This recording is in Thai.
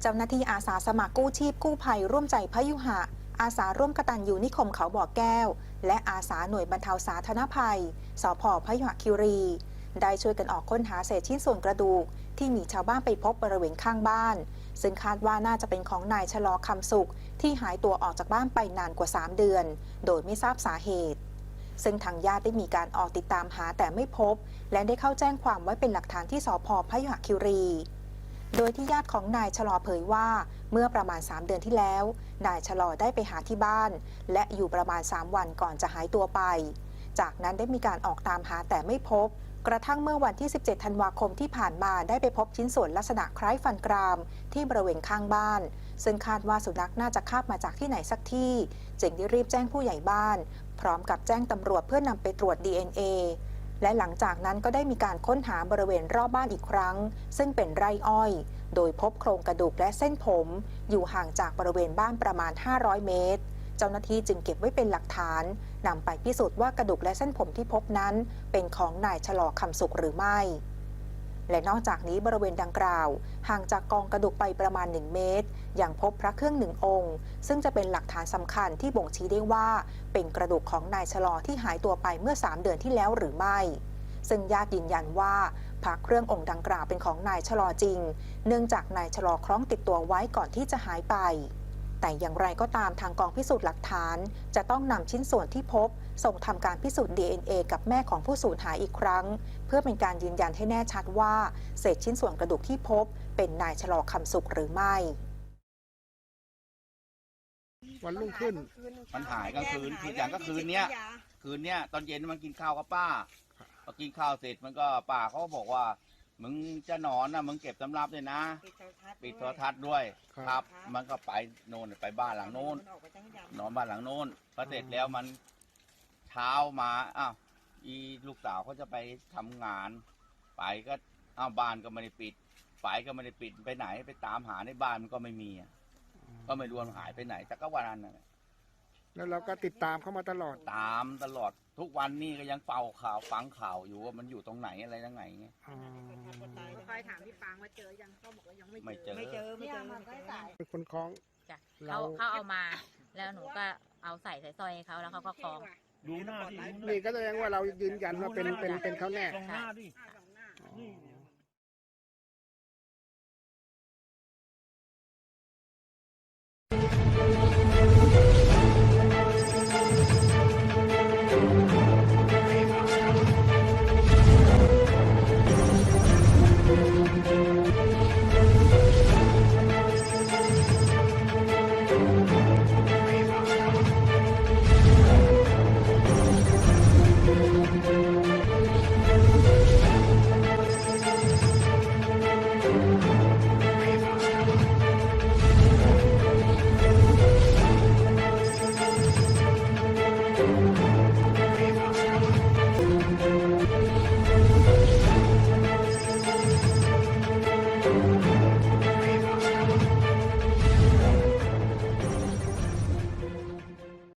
เจ้าหน้าที่อาสาสมัครกู้ชีพกู้ภัยร่วมใจพยุหะ อาสาร่วมกตัญญูนิคมเขาบ่อแก้ว และอาสาหน่วยบรรเทาสาธารณภัย สพพยุหคิรี ได้ช่วยกันออกค้นหาเศษชิ้นส่วนกระดูก ที่มีชาวบ้านไปพบบริเวณข้างบ้าน ซึ่งคาดว่าน่าจะเป็นของนายชะลอคำสุข ที่หายตัวออกจากบ้านไปนานกว่า 3 เดือน โดยไม่ทราบสาเหตุซึ่งทางญาติได้มีการออกติดตามหาแต่ไม่พบ และได้เข้าแจ้งความไว้เป็นหลักฐานที่สพพยุหคิรี โดยที่ญาติของนายชะลอเผยว่า เมื่อประมาณ 3 เดือนที่แล้ว นายชะลอได้ไปหาที่บ้าน และอยู่ประมาณ 3 วันก่อนจะหายตัวไป จากนั้นได้มีการออกตามหาแต่ไม่พบ กระทั่งเมื่อวันที่ 17 ธันวาคมที่ผ่านมาได้ไปพบชิ้นส่วนลักษณะคล้ายฟันกราม ที่บริเวณข้างบ้าน ซึ่งคาดว่าสุนัขน่าจะคาบมาจากที่ไหนสักที่ จึงได้รีบแจ้งผู้ใหญ่บ้าน พร้อมกับแจ้งตำรวจเพื่อนำไปตรวจ DNA และหลังจากนั้นก็ได้มีการค้นหาบริเวณรอบบ้านอีกครั้ง ซึ่งเป็นไร่อ้อย โดยพบโครงกระดูกและเส้นผม อยู่ห่างจากบริเวณบ้านประมาณ 500 เมตร เจ้าหน้าที่จึงเก็บไว้เป็นหลักฐานนำไปพิสูจน์ว่ากระดูกและเส้นผมที่พบนั้น เป็นของนายชะลอคำสุขหรือไม่ และนอกจากนี้บริเวณดังกล่าว ห่างจากกองกระดูกไปประมาณ 1 เมตร ยังพบพระเครื่องหนึ่งองค์ ซึ่งจะเป็นหลักฐานสำคัญที่บ่งชี้ได้ว่า เป็นกระดูกของนายชะลอที่หายตัวไปเมื่อ 3 เดือนที่แล้วหรือไม่ ซึ่งญาติยืนยันว่าพระเครื่ององค์ดังกล่าวเป็นของนายชะลอจริง เนื่องจากนายชะลอคล้องติดตัวไว้ก่อนที่จะหายไป แต่อย่างไรก็ตามทางกองพิสูจน์หลักฐาน จะต้องนำชิ้นส่วนที่พบ ส่งทำการพิสูจน์ DNA กับแม่ของผู้สูญหายอีกครั้ง เพื่อเป็นการยืนยันให้แน่ชัดว่า เศษชิ้นส่วนกระดูกที่พบ เป็นนายชะลอคำสุขหรือไม่ วันรุ่งขึ้น มันหายกลางคืนคืออย่างก็คืนเนี้ย คืนเนี้ยตอนเย็นมันกินข้าวกับป้าพอกินข้าวเสร็จมันก็ป้าเขาก็บอกว่า มึงจะนอนนะมึงเก็บสำรับเลยนะปิดโทรทัศน์ด้วยครับ ครับ มันก็ไปโน่นไปบ้านหลังโน้นนอนบ้านหลังโน้นพอเสร็จแล้วมันเช้ามาอ้าวอีลูกสาวเขาจะไปทำงาน ไปก็อ้าวบ้านก็ไม่ได้ปิดไปก็ไม่ได้ปิดไปไหนไปตามหาในบ้านมันก็ไม่มีอะก็ไม่รู้ว่ามันหายไปไหนแต่ก็วันนั้นน่ะแล้ วเราก็ติดตามเข้ามาตลอด ตามตลอดทุกวันนี้ก็ยังเป่าข่าวฟังข่าวอยู่ว่ามันอยู่ตรงไหนอะไรตรงไหนเงี้ยอ๋อคอยถามพี่ปางว่าเจอยังเขาบอกว่ายังไม่ไม่เจอไม่เจอไม่เจอไม่เจอ เป็นคนคล้อง จ้ะเรา เขาเขาเอามา แล้วหนูก็เอาใส่ใส่ซอยให้เขาแล้วเขาก็คล้องดูหน้าดิดูหน้านี่ก็แสดงว่าเรายืนยันว่าเป็นเป็นเป็นเขาแน่ ตรงหน้าดิสองหน้าอ๋อ